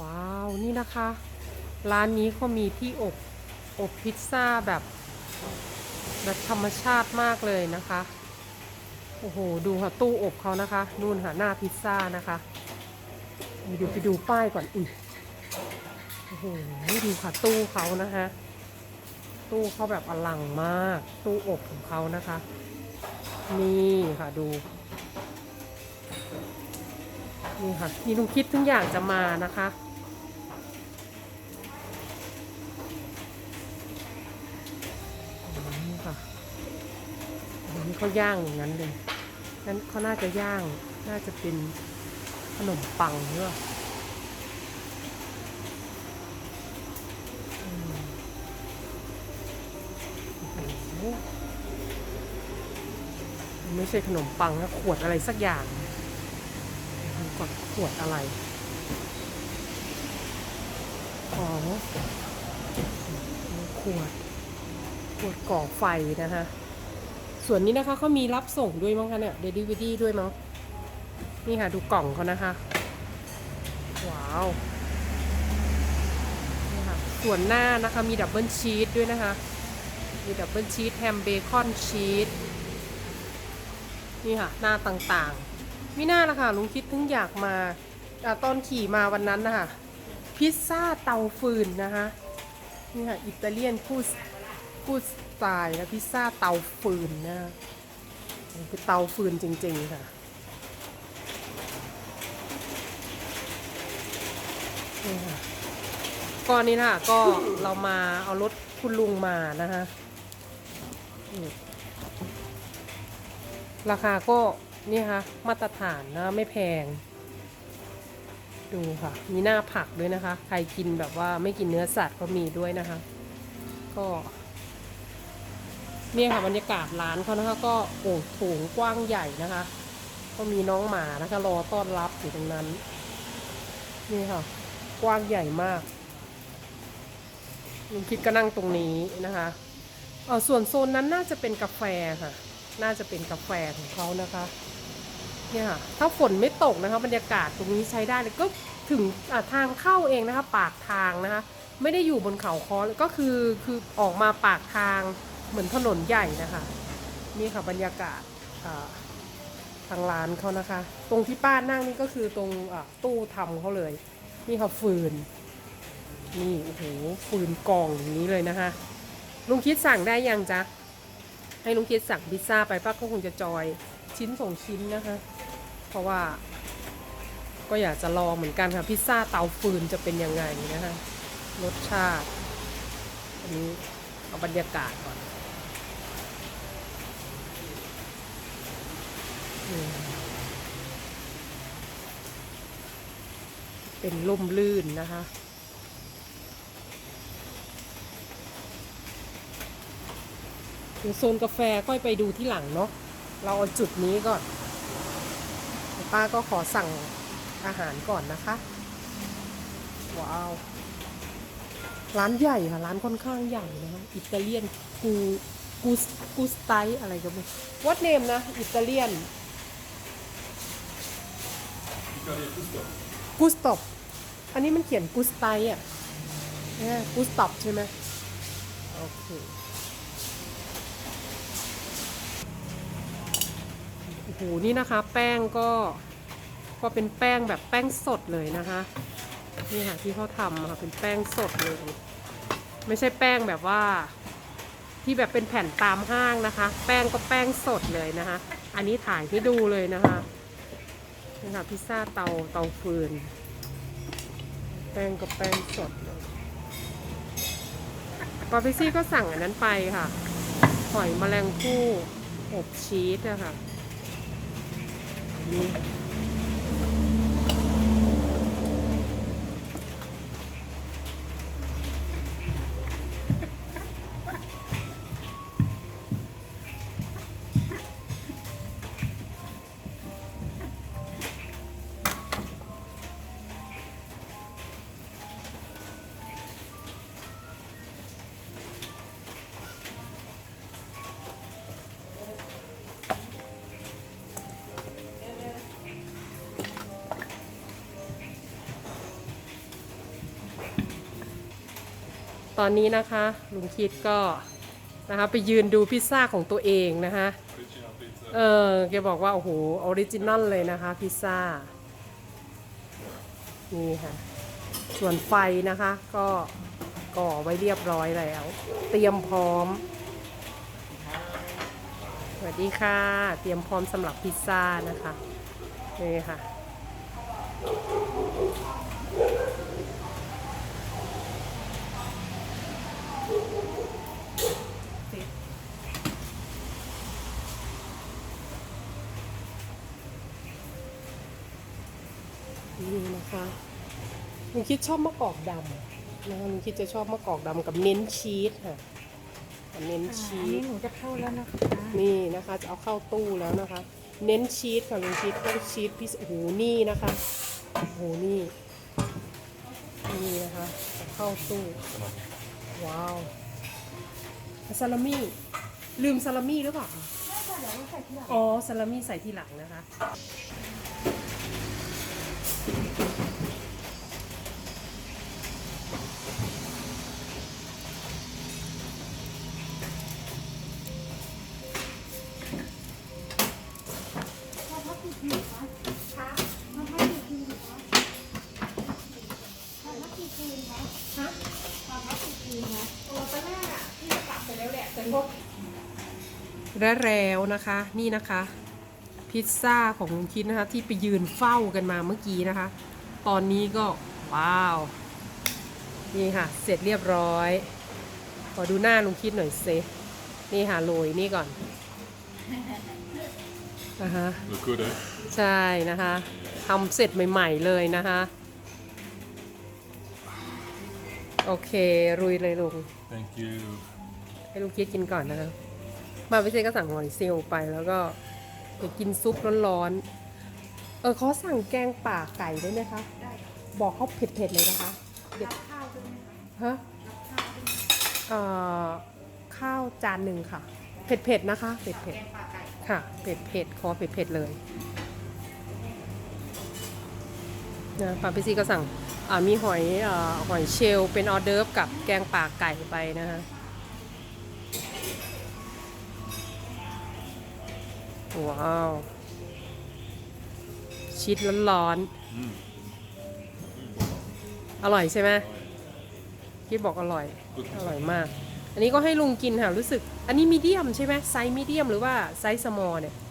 ว้าวนี่นะคะ ร้านนี้เขามีที่อบอบพิซซ่าแบบแบบธรรมชาติมากเลยนะคะ โอ้โห ดูค่ะตู้อบเขานะคะ นู่นค่ะหน้าพิซซ่านะคะเดี๋ยวไปดูป้ายก่อนอุ้ยโอ้โหดูค่ะตู้เขานะคะ ตู้เขาแบบอลังมาก ตู้อบของเขานะคะ นี่ค่ะดู นี่ค่ะมีลุงคิดทุกอย่างจะมานะคะ นี่ค่ะอันนี้เขาย่างอย่างนั้นเลยนั้นเขาน่าจะย่าง น่าจะเป็นขนมปังหรือเปล่าอืมโอ้โหไม่ใช่ขนมปังนะขวดอะไรสักอย่าง ก่อนขวดอะไร อ๋อ ขวด ขวดก่อไฟนะคะ ส่วนนี้นะคะเขามีรับส่งด้วยมั้งคะเนี่ยเดลิเวอรี่ด้วยมั้ง นี่ค่ะดูกล่องเขานะคะ ว้าว นี่ค่ะ ส่วนหน้านะคะมีดับเบิลชีสด้วยนะคะ มีดับเบิลชีสแฮมเบคอนชีส นี่ค่ะ หน้าต่างๆ ม่น่าละค่ะลุงคิดถึงอยากมาอตอนขี่มาวันนั้นนะคะพิซซ่าเตาฟืนนะคะนี่ค่ะอิตาเลียนกูสกูสไตล์นะพิซซ่าเตาฟืนนะคือเตาฟืนจริง ๆ ค่ะนี่ค่ะก่อนนี้นะคะก็เรามาเอารถคุณลุงมานะคะราคาก็ นี่ค่ะมาตรฐานนะไม่แพง ดูค่ะ มีหน้าผักด้วยนะคะ ใครกินแบบว่าไม่กินเนื้อสัตว์ก็มีด้วยนะคะ ก็เนี่ยค่ะบรรยากาศร้านเขานะคะก็โอ่งโถงกว้างใหญ่นะคะ ก็มีน้องหมานะคะรอต้อนรับอยู่ตรงนั้น นี่ค่ะ กว้างใหญ่มากลุงคิดก็นั่งตรงนี้นะคะเออส่วนโซนนั้นน่าจะเป็นกาแฟค่ะ น่าจะเป็นกาแฟของเขานะคะ เนี่ยค่ะถ้าฝนไม่ตกนะคะบรรยากาศตรงนี้ใช้ได้เลยก็ถึงทางเข้าเองนะคะ ปากทางนะคะ ไม่ได้อยู่บนเขาคอก็คือคือออกมาปากทางเหมือนถนนใหญ่นะคะนี่ค่ะบรรยากาศทางร้านเขานะคะ ตรงที่ป้านั่งนี่ก็คือตรงตู้ทำเขาเลย นี่ค่ะฟืน นี่โอ้โหฟืนกองอย่างนี้เลยนะคะลุงคิดสั่งได้ยังจ๊ะให้ลุงคิดสั่งพิซซ่าไปป้าก็คงจะจอยชิ้นสองชิ้นนะคะ เพราะว่า ก็อยากจะลองเหมือนกันค่ะ พิซซ่าเตาฟืนจะเป็นยังไงนะคะรสชาติอันนี้เอาบรรยากาศก่อนเป็นล่มลื่นนะคะโซนกาแฟค่อยไปดูที่หลังเนาะ เราเอาจุดนี้ก่อน ป้าก็ขอสั่งอาหารก่อนนะคะ ว้าว ร้านใหญ่ค่ะ ร้านค่อนข้างใหญ่นะคะอิตาเลียนกูกูสกูสไตอะไรก็ไม่วัดเนมนะ อิตาเลียนกูสตอบอันนี้มันเขียนกูสไตอะเนี่ยกูสตอบใช่ไหมโอเค โอ้โหนี่นะคะแป้งก็ก็เป็นแป้งแบบแป้งสดเลยนะคะนี่ค่ะที่เขาทำค่ะเป็นแป้งสดเลย ไม่ใช่แป้งแบบว่า ที่แบบเป็นแผ่นตามห้างนะคะ แป้งก็แป้งสดเลยนะคะ อันนี้ถ่ายให้ดูเลยนะคะนี่ค่ะพิซซ่าเตาเตาฟืน แป้งก็แป้งสดเลยปาเปซี่ก็สั่งอันนั้นไปค่ะ หอยแมลงภู่อบชีสอะค่ะ นี่ ตอนนี้นะคะลุงคิดก็นะคะไปยืนดูพิซซ่าของตัวเองนะคะเออแกบอกว่า โอ้โหออริจินัลเลยนะคะพิซซ่า นี่ค่ะ ส่วนไฟนะคะก็ก่อไว้เรียบร้อยแล้ว เตรียมพร้อม สวัสดีค่ะ เตรียมพร้อมสำหรับพิซซ่านะคะ นี่ค่ะ นี่นะคะลุงคิดชอบมะกอกดำนะคะลุงคิดจะชอบมะกอกดำกับเน้นชีสค่ะกับเน้นอ่าชีอันนี้สหนูจะเข้าแล้วนะคะนี่นะคะจะเอาเข้าตู้แล้วนะคะ เน้นชีสค่ะลุงคิดต้องชีสพิเศษโอ้โหนี่นะคะโอ้โหนี่นี่นะคะจะเข้าตู้ว้าวซาลามี่ลืมซาลามี่หรือเปล่าคะอ๋อซาลามี่ใส่ทีหลังนะคะ และแล้วนะคะนี่นะคะ พิซซ่าของลุงคิดนะคะ ที่ไปยืนเฝ้ากันมาเมื่อกี้นะคะ ตอนนี้ก็ว้าว นี่ค่ะ เสร็จเรียบร้อย ขอดูหน้าลุงคิดหน่อยเซนี่ค่ะโรยนี่ก่อนนะคะ Look good, eh? ใช่นะคะทำเสร็จใหม่ๆเลยนะคะ โอเค รุยเลยลุง Thank you. ให้ลุงคิดกินก่อนนะคะ มาพิเศษก็สั่งหอยเซลไปแล้วก็ไปกินซุปร้อนๆ เออเขาสั่งแกงป่าไก่ได้ไหมคะ ได้บอกเขาเผ็ดๆเลยนะคะรับข้าวด้วยไหมคะฮะข้าวด้วยเอ่อข้าวจานหนึ่งค่ะ เผ็ดๆนะคะเผ็ดแกงป่าไก่ๆค่ะ เผ็ดๆขอเผ็ดๆเลยนะปาพิซีก็สั่งอ่ามีหอยเอ่อหอยเชลล์เป็นออเดิร์ฟกับแกงป่าไก่ไปนะคะ ว้าว ชีสร้อนๆ อร่อยใช่ไหมพี่บอกอร่อย อร่อยมาก อันนี้ก็ให้ลุงกินค่ะ รู้สึก อันนี้มีเดียมใช่ไหมไซส์มีเดียมหรือว่าไซส์สมอลเนี่ย Don't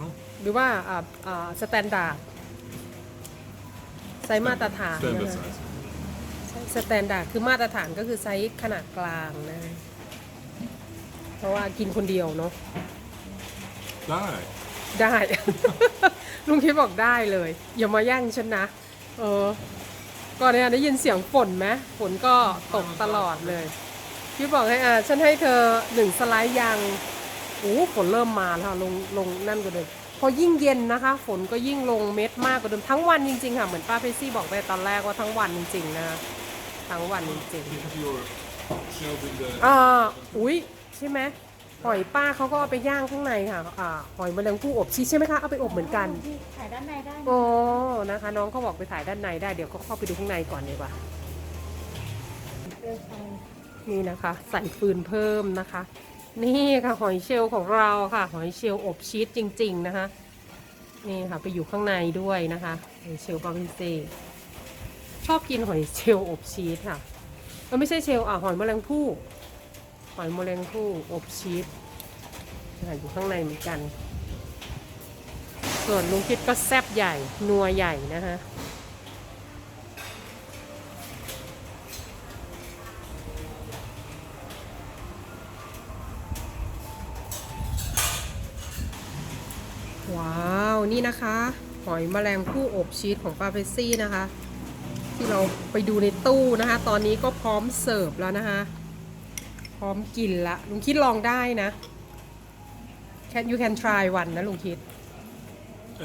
know. หรือว่าอ่าอ่าสแตนดาร์ดไซส์มาตรฐาน Standard นะคะ size. สแตนดาร์ดคือมาตรฐานก็คือไซส์ขนาดกลางนะ เพราะว่ากินคนเดียวเนาะ Die. ได้ ลุงคิดบอกได้เลย อย่ามาแย่งฉันนะ เออ ก่อนเนี่ยได้ยินเสียงฝนไหมฝนก็ตกตลอดเลยพี่บอกให้อ่าฉันให้เธอหนึ่งสไลด์ยางโอ้ฝนเริ่มมาแล้วค่ะลงลงนั่นกว่าเดิมพอยิ่งเย็นนะคะ ฝนก็ยิ่งลงเม็ดมากกว่าเดิมทั้งวันจริงๆค่ะเหมือนป้าเพซซี่บอกไปตอนแรกว่าทั้งวันจริงๆนะคะทั้งวันจริง You have your shelf in the. ๆอ่าอุ้ยใช่ไหม หอยป้าเขาก็เอาไปย่างข้างในค่ะอ่าหอยแมลงภู่อบชีสใช่ไหมคะเอาไปอบเหมือนกันที่ถ่ายด้านในได้นะโอ้นะคะ น้องเขาบอกไปถ่ายด้านในได้เดี๋ยวก็เข้าไปดูข้างในก่อนดีกว่าเรื่องไฟนี่นะคะ ใส่ฟืนเพิ่มนะคะ นี่ค่ะหอยเชลล์ของเราค่ะ หอยเชลล์อบชีสจริง ๆนะคะ นี่ค่ะไปอยู่ข้างในด้วยนะคะหอยเชลล์บาร์บีเซ่ชอบกินหอยเชลล์อบชีสค่ะเออไม่ใช่เชลล์อะหอยแมลงภู่ หอยแมลงภู่อบชีสอยู่ข้างในเหมือนกัน ส่วนลุงคิดก็แซบใหญ่ นัวใหญ่นะคะว้าว นี่นะคะ หอยแมลงภู่อบชีสของปาเปซี่นะคะ ที่เราไปดูในตู้นะคะ ตอนนี้ก็พร้อมเสิร์ฟแล้วนะคะ ร้อมกินละลุงคิดลองได้นะ can you can try one นะลุงคิด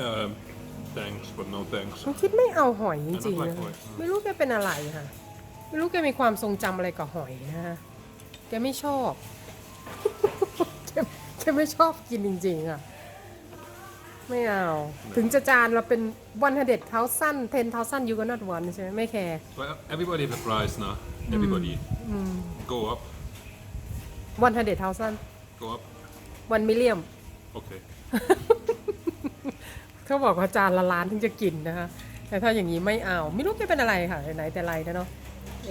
Um, thanks, but no thanks. ลุงคิดไม่เอาหอยจริงๆไม่นะค่อยไม่รู้แกเป็นอะไรค่ะ ไม่รู้แกมีความทรงจำอะไรกับหอยนะฮะแกไม่ชอบ แกแกไม่ชอบกินจริงๆอะ ไม่เอา ถึงจะจานเราเป็นวันเด็ดเท้าสั้นเทนเท้าสั้นยูก็นัดวันใช่ไหมไม่แคร์ Well, everybody have a price now. Everybody. Go up. วันเด็ดเท้าสั้น Go up. วันมิเลียม Okay. เขาบอกว่าจานละล้านถึงจะกินนะคะ แต่ถ้าอย่างนี้ไม่เอา ไม่รู้จะเป็นอะไรค่ะ ไหนแต่ไรนะเนาะ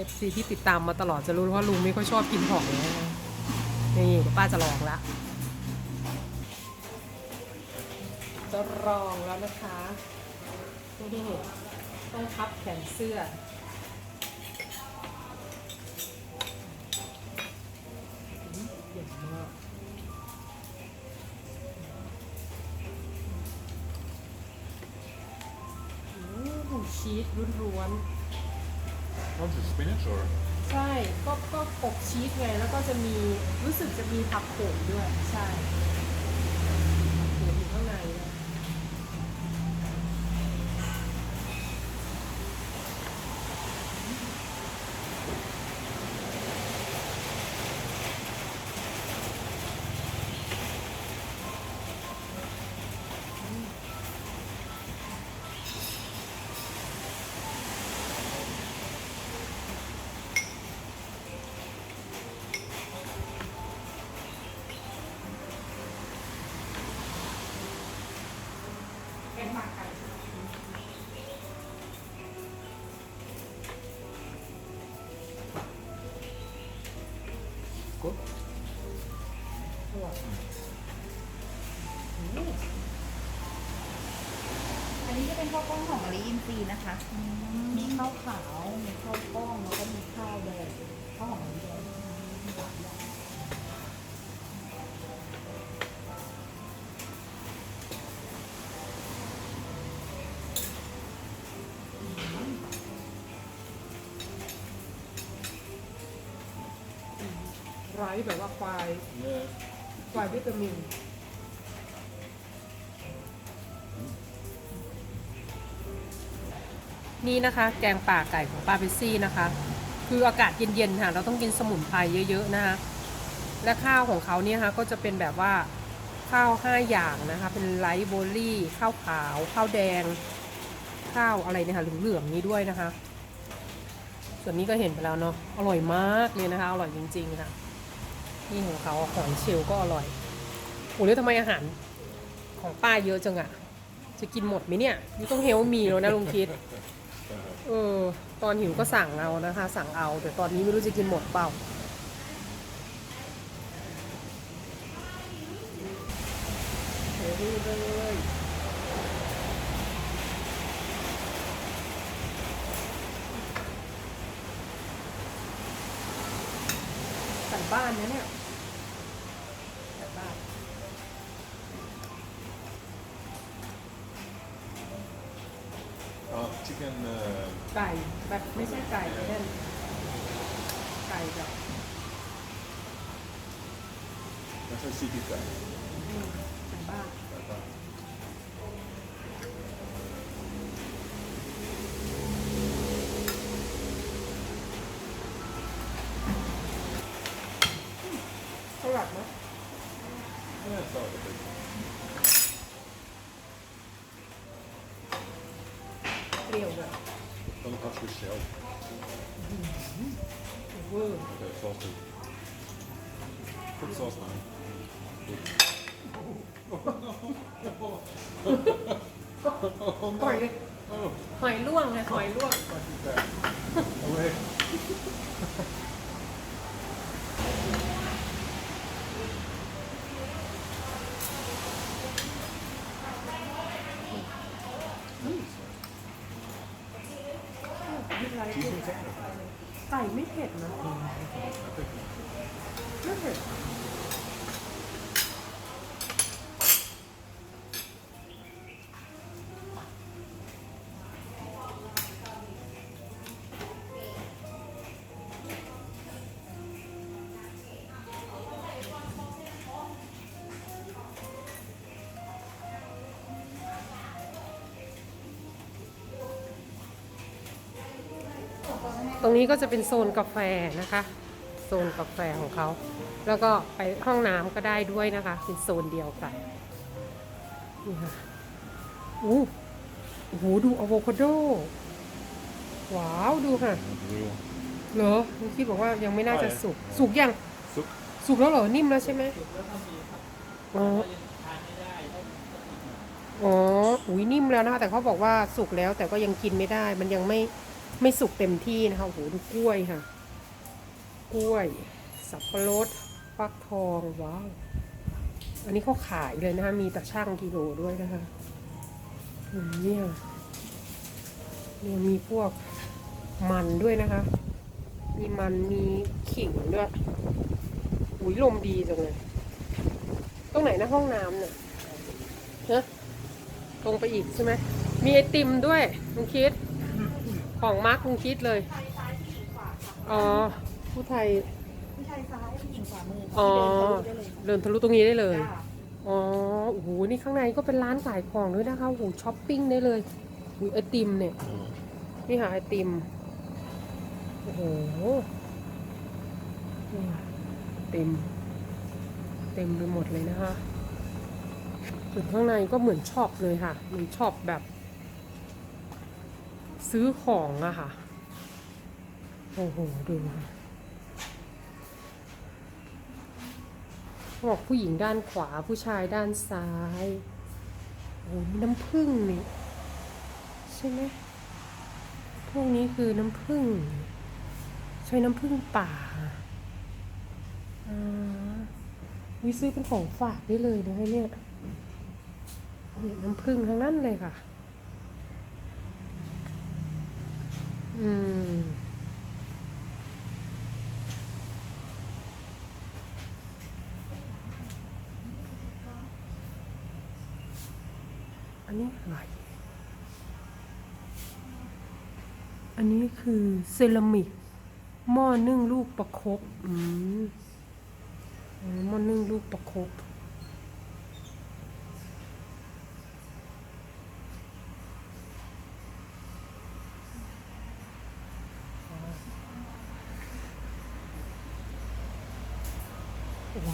FC ที่ติดตามมาตลอดจะรู้ว่าลุงไม่ค่อยชอบกินของนะคะนี่เดี๋ยวป้าจะลองละ จะลองแล้วนะคะนี่ต้องพับแขนเสื้อ ชีสล้วน Want the spinach or? ๆ ใช่ก็ก็ปกชีสไง แล้วก็จะมีรู้สึกจะมีผักโขมด้วย ใช่ เป็นข้าวกล้องของมะลิอินทรีย์นะคะ มีข้าวขาว มีข้าวกล้อง แล้วก็มีข้าวแดงข้าวหอมมะลิแดงมีหลายอย่างไร้แบบว่าควาย Yeah. ควายวิตามิน นี่นะคะ แกงป่าไก่ของป้าเบสซี่นะคะ คืออากาศเย็นๆค่ะ เราต้องกินสมุนไพรเยอะๆนะคะ และข้าวของเขาเนี่ยคะก็จะเป็นแบบว่าข้าวห้าอย่างนะคะ เป็นไลท์โบลี่ ข้าวขาว ข้าวแดง ข้าวอะไรเนี่ยค่ะเหลืองๆนี้ด้วยนะคะ ส่วนนี้ก็เห็นไปแล้วเนาะอร่อยมากเลยนะคะ อร่อยจริงๆค่ะนี่ของเขาหอยเชลก็อร่อยโอ้แล้วทำไมอาหารของป้าเยอะจังอะจะกินหมดไหมเนี่ย นี่ต้องเฮลมีแล้วนะลุงคิด เออตอนหิวก็สั่งเอานะคะ สั่งเอาแต่ตอนนี้ไม่รู้จะกินหมดเปล่าเดี๋ยวดูเลยสั่งบ้านนะเนี่ย chicken. Uh, ไก่แบบไม่ใช่ไก่แน่นไก่แบบ that's a city guy. สั่งบ้าน เท่าไหร่นะ Yeah, it's all good. เปรี้ยวแบบ Don't touch the shell. เวอร์ Okay, sauce too. Put sauce on. หอย Oh, หอยล่วงไงหอยล่วง what is that? Away. ตรงนี้ก็จะเป็นโซนกาแฟนะคะ โซนกาแฟของเขา แล้วก็ไปห้องน้ำก็ได้ด้วยนะคะ เป็นโซนเดียวกันนี่ค่ะอู้โอ้โหดูอะโวคาโด ว้าวดูค่ะ Real. เหรอลุงคิดบอกว่ายังไม่น่าจะใช่สุก สุกยังสุก สุกแล้วเหรอ นิ่มแล้วใช่ไหมอ๋ออ๋อ อุ้ยนิ่มแล้วนะคะ แต่เขาบอกว่าสุกแล้วแต่ก็ยังกินไม่ได้ มันยังไม่ ไม่สุกเต็มที่นะคะโอ้โหดูกล้วยค่ะ กล้วย สับปะรดฟักทองว้าวอันนี้เขาขายเลยนะคะมีตะช่างกิโลด้วยนะคะเนี่ยเนี่ยมีพวกมันด้วยนะคะ มีมันมีขิงด้วยอุ้ยลมดีจังเลย ตรงไหนนะห้องน้ำเนี่ยนะตรงไปอีกใช่ไหมมีไอติมด้วยลุงคิด ของมาร์คลุงคิดเลย อ๋อ ผู้ไทย ผู้ชายซ้ายผู้หญิงขวามืออ๋อ ที่เดินทะลุได้เลยเดินทะลุตรงนี้ได้เลยจ้าอ๋อ โอ้โห นี่ข้างในก็เป็นร้านขายของด้วยนะคะ โอ้โห ช้อปปิ้งได้เลยอุ้ยไอติมเนี่ย นี่หาไอติม โอ้โหนี่ค่ะเต็ม เต็มไปหมดเลยนะคะส่วนข้างในก็เหมือนช็อปเลยค่ะ เหมือนช็อปแบบ ซื้อของอะค่ะ โอ้โห ดูบอกผู้หญิงด้านขวาผู้ชายด้านซ้าย โอ้โหมีน้ำผึ้งนี่ ใช่ไหมพวกนี้คือน้ำผึ้งใช้น้ำผึ้งป่าอ่าวิซื้อเป็นของฝากได้เลยนะเนี่ยเนี่ยน้ำผึ้งทั้งนั้นเลยค่ะ อืม อันนี้อะไร อันนี้คือเซรามิก หม้อนึ่งลูกประคบอืมหม้อนึ่งลูกประคบ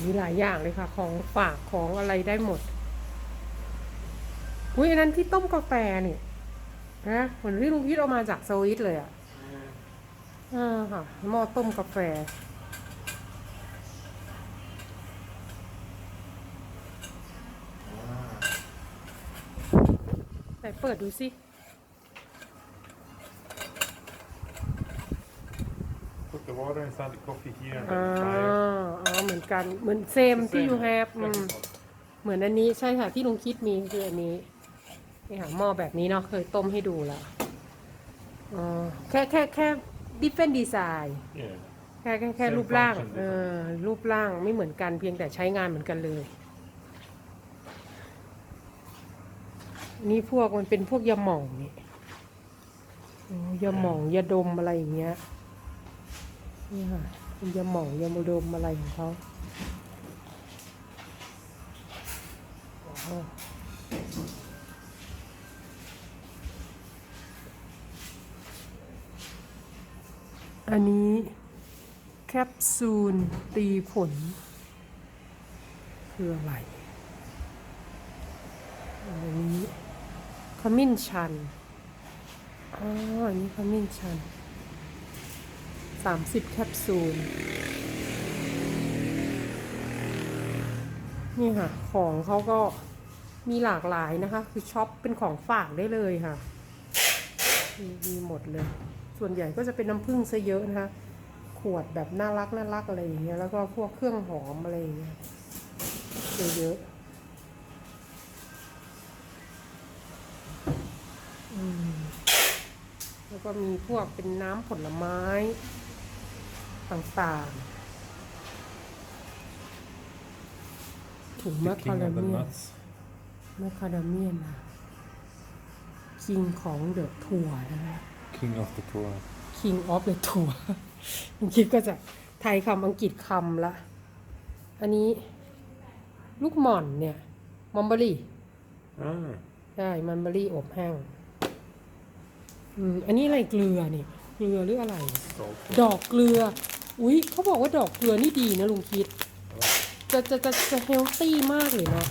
มีหลายอย่างเลยค่ะ ของฝากของอะไรได้หมด อุ้ยอันนั้นที่ต้มกาแฟนี่นะเหมือนที่ลุงพิษเอามาจากสวิตเลยอะอ่าค่ะหม้อต้มกาแฟไหนเปิดดูสิ Put the water inside the coffee here and อ่า then fire. อ๋อ เหมือนกัน เหมือนเซม It's the ที่ same, ยูแฮป yeah. เหมือนอันนี้ใช่ค่ะ ที่ลุงคิดมีคืออันนี้นี่ค่ะหม้อแบบนี้เนาะเคยต้มให้ดูแล้วอ๋อแค่แค่แค่ different design Yeah. แค่แค่แค่ Same รูปร่าง function เออรูปร่างไม่เหมือนกันเพียงแต่ใช้งานเหมือนกันเลย นี่พวกมันเป็นพวกยาหม่องนี่อ๋อยาหม่องยาดมอะไรอย่างเงี้ย นี่ค่ะเป็นยาหม่องยาดมอะไรของเขาอันนี้แคปซูลตีผล คืออะไร อันนี้ขมิ้นชัน อ๋อ อันนี้ขมิ้นชัน สามสิบแคปซูล นี่ค่ะ ของเขาก็มีหลากหลายนะคะ คือช็อปเป็นของฝากได้เลยค่ะมีมีหมดเลย ส่วนใหญ่ก็จะเป็นน้ำผึ้งซะเยอะนะคะ ขวดแบบน่ารักน่ารักอะไรอย่างเงี้ย แล้วก็พวกเครื่องหอมอะไรอย่างเงี้ยเยอะๆอืมแล้วก็มีพวกเป็นน้ำผลไม้ ต่างๆถุงมะ The คา king รา of the เมียน nuts. มะคาราเมียนนะคิงของเดอะถั่วนะคะ King of the tour. King of the Tour อังกฤษก็จะไทยคำอังกฤษคำละ อันนี้ลูกหม่อนเนี่ยมอมเบอรี่ Ah. ใช่มันเบอรี่อบแห้ง อืม อันนี้อะไรเกลือนี่ เกลือหรืออะไร Salt. ดอกเกลือ อุ๊ยเขาบอกว่าดอกเกลือนี่ดีนะลุงคิด จะจะจะจะเฮลตี้มากเลยเนาะ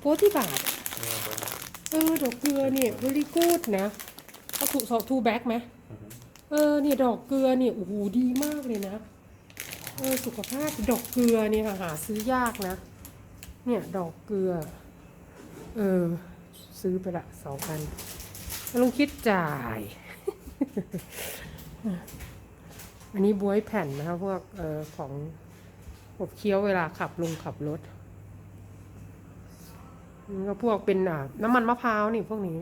โพที่บาท Yeah, but เออดอกเกลือเนี่ย very good นะเอาถูกสองทูแบ็กไหมเออเนี่ยดอกเกลือเนี่ยโอ้โหดีมากเลยนะเออสุขภาพดอกเกลือเนี่ยค่ะหาซื้อยากนะ เนี่ยดอกเกลือ เออ ซื้อไปละสองอันแล้วลุงคิดจ่าย อันนี้บวยแผ่นนะคะพวกเอ่อของอบเคี้ยวเวลาขับลงขับรถนี่ก็พวกเป็นอ่าน้ำมันมะพร้าวนี่พวกนี้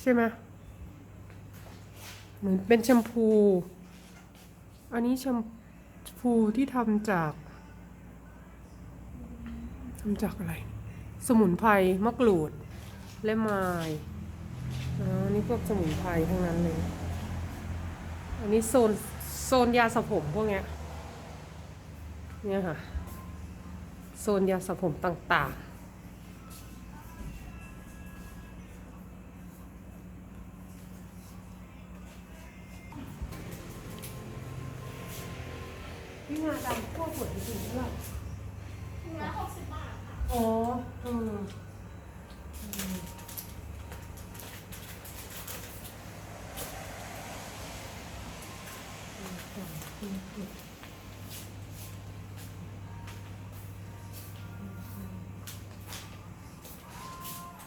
ใช่ไหมเหมือนเป็นแชมพู อันนี้แชมพูที่ทำจากทำจากอะไร สมุนไพรมะกรูดและไม้อ๋อนี่พวกสมุนไพรทั้งนั้นเลย อันนี้โซนโซนยาสระผมพวกเนี้ยเนี่ยค่ะ โซนยาสระผมต่างๆ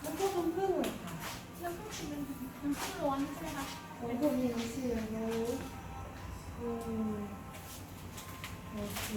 แล้วพวกน้ำผึ้งเลยค่ะแล้วก็คือเป็นน้ำผึ้งร้อนใช่ไหมคะโอ้ยผมยังเสียแล้วอืมโอเค